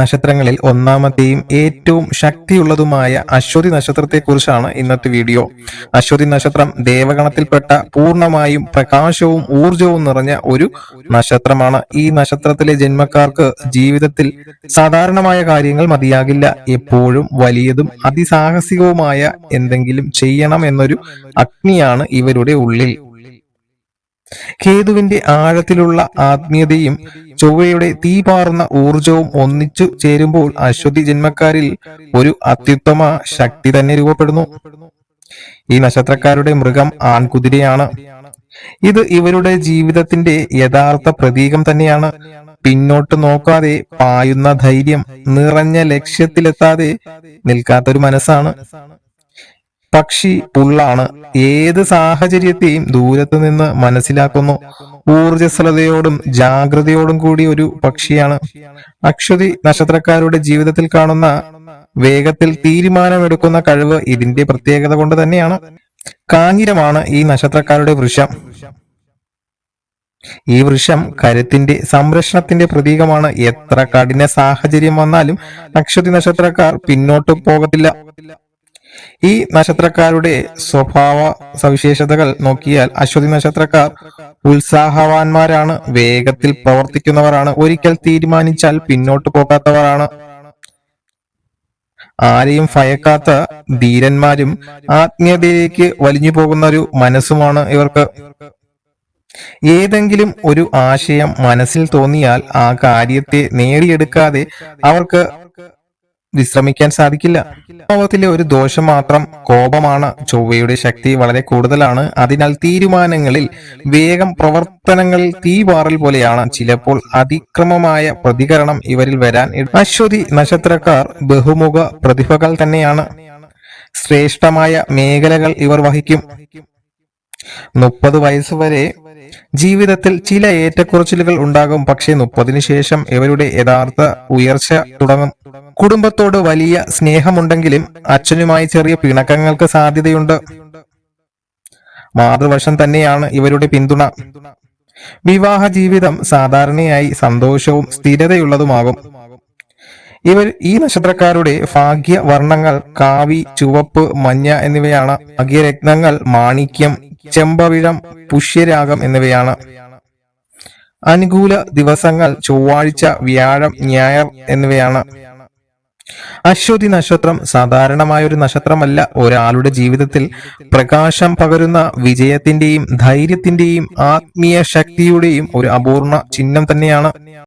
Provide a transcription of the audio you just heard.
നക്ഷത്രങ്ങളിൽ ഒന്നാമത്തെയും ഏറ്റവും ശക്തിയുള്ളതുമായ അശ്വതി നക്ഷത്രത്തെക്കുറിച്ചാണ് ഇന്നത്തെ വീഡിയോ. അശ്വതി നക്ഷത്രം ദേവഗണത്തിൽപ്പെട്ട പൂർണമായും പ്രകാശവും ഊർജവും നിറഞ്ഞ ഒരു നക്ഷത്രമാണ്. ഈ നക്ഷത്രത്തിലെ ജന്മക്കാർക്ക് ജീവിതത്തിൽ സാധാരണമായ കാര്യങ്ങൾ മതിയാകില്ല. എപ്പോഴും വലിയതും അതിസാഹസികവുമായ എന്തെങ്കിലും ചെയ്യണം എന്നൊരു അഗ്നിയാണ് ഇവരുടെ ഉള്ളിൽ. കേതുവിന്റെ ആഴത്തിലുള്ള ആത്മീയതയും ചൊവ്വയുടെ തീപാറുന്ന ഊർജവും ഒന്നിച്ചു ചേരുമ്പോൾ അശ്വതി ജന്മക്കാരിൽ ഒരു അത്യുത്തമ ശക്തി തന്നെ രൂപപ്പെടുന്നു. ഈ നക്ഷത്രക്കാരുടെ മൃഗം ആൺകുതിരയാണ്. ഇത് ഇവരുടെ ജീവിതത്തിന്റെ യഥാർത്ഥ പ്രതീകം തന്നെയാണ്. പിന്നോട്ട് നോക്കാതെ പായുന്ന ധൈര്യം നിറഞ്ഞ ലക്ഷ്യത്തിലെത്താതെ നിൽക്കാത്തൊരു മനസ്സാണ്. പക്ഷി പുള്ളാണ് ഏത് സാഹചര്യത്തെയും ദൂരത്ത് നിന്ന് മനസ്സിലാക്കുന്നു. ഊർജസ്വലതയോടും ജാഗ്രതയോടും കൂടി ഒരു പക്ഷിയാണ്. അക്ഷതി നക്ഷത്രക്കാരുടെ ജീവിതത്തിൽ കാണുന്ന വേഗത്തിൽ തീരുമാനമെടുക്കുന്ന കഴിവ് ഇതിന്റെ പ്രത്യേകത കൊണ്ട് തന്നെയാണ്. കാഞ്ഞിരമാണ് ഈ നക്ഷത്രക്കാരുടെ വൃക്ഷം. ഈ വൃക്ഷം കരുത്തിന്റെ സംരക്ഷണത്തിന്റെ പ്രതീകമാണ്. എത്ര കഠിന സാഹചര്യം വന്നാലും അക്ഷതി നക്ഷത്രക്കാർ പിന്നോട്ട് പോകത്തില്ല. ഈ നക്ഷത്രക്കാരുടെ സ്വഭാവ സവിശേഷതകൾ നോക്കിയാൽ അശ്വതി നക്ഷത്രക്കാർ ഉത്സാഹവാന്മാരാണ് വേഗത്തിൽ പ്രവർത്തിക്കുന്നവരാണ് ഒരിക്കൽ തീരുമാനിച്ചാൽ പിന്നോട്ട് പോകാത്തവരാണ്. ആരെയും ഭയക്കാത്ത ധീരന്മാരും ആത്മീയതയിലേക്ക് വലിഞ്ഞു പോകുന്ന ഒരു മനസ്സുമാണ് ഇവർക്ക്. ഏതെങ്കിലും ഒരു ആശയം മനസ്സിൽ തോന്നിയാൽ ആ കാര്യത്തെ നേടിയെടുക്കാതെ അവർക്ക് വിശ്രമിക്കാൻ സാധിക്കില്ല. സ്വഭാവത്തിലെ ഒരു ദോഷം മാത്രം കോപമാണ്. ചൊവ്വയുടെ ശക്തി വളരെ കൂടുതലാണ്. അതിനാൽ തീരുമാനങ്ങളിൽ വേഗം പ്രവർത്തനങ്ങളിൽ തീവാറൽ പോലെയാണ്. ചിലപ്പോൾ അതിക്രമമായ പ്രതികരണം ഇവരിൽ വരാൻ അശ്വതി നക്ഷത്രക്കാർ ബഹുമുഖ പ്രതിഭകൾ തന്നെയാണ്. ശ്രേഷ്ഠമായ മേഖലകൾ ഇവർ വഹിക്കും. മുപ്പത് വയസ്സുവരെ ജീവിതത്തിൽ ചില ഏറ്റക്കുറച്ചിലുകൾ ഉണ്ടാകും പക്ഷേ മുപ്പതിനു ശേഷം ഇവരുടെ യഥാർത്ഥ ഉയർച്ച തുടങ്ങും. കുടുംബത്തോട് വലിയ സ്നേഹമുണ്ടെങ്കിലും അച്ഛനുമായി ചെറിയ പിണക്കങ്ങൾക്ക് സാധ്യതയുണ്ട്. മാതൃവശം തന്നെയാണ് ഇവരുടെ പിന്തുണ. വിവാഹ ജീവിതം സാധാരണയായി സന്തോഷവും സ്ഥിരതയുള്ളതുമാകും. ഇവർ ഈ നക്ഷത്രക്കാരുടെ ഭാഗ്യ വർണങ്ങൾ കാവി ചുവപ്പ് മഞ്ഞ എന്നിവയാണ്. ഭാഗ്യരത്നങ്ങൾ മാണിക്യം ചെമ്പവിഴം പുഷ്യരാഗം എന്നിവയാണ്. അനുകൂല ദിവസങ്ങൾ ചൊവ്വാഴ്ച വ്യാഴം ഞായർ എന്നിവയാണ്. അശ്വതി നക്ഷത്രം സാധാരണമായ ഒരു നക്ഷത്രമല്ല. ഒരാളുടെ ജീവിതത്തിൽ പ്രകാശം പകരുന്ന വിജയത്തിന്റെയും ധൈര്യത്തിന്റെയും ആത്മീയ ശക്തിയുടെയും ഒരു അപൂർണ ചിഹ്നം തന്നെയാണ്.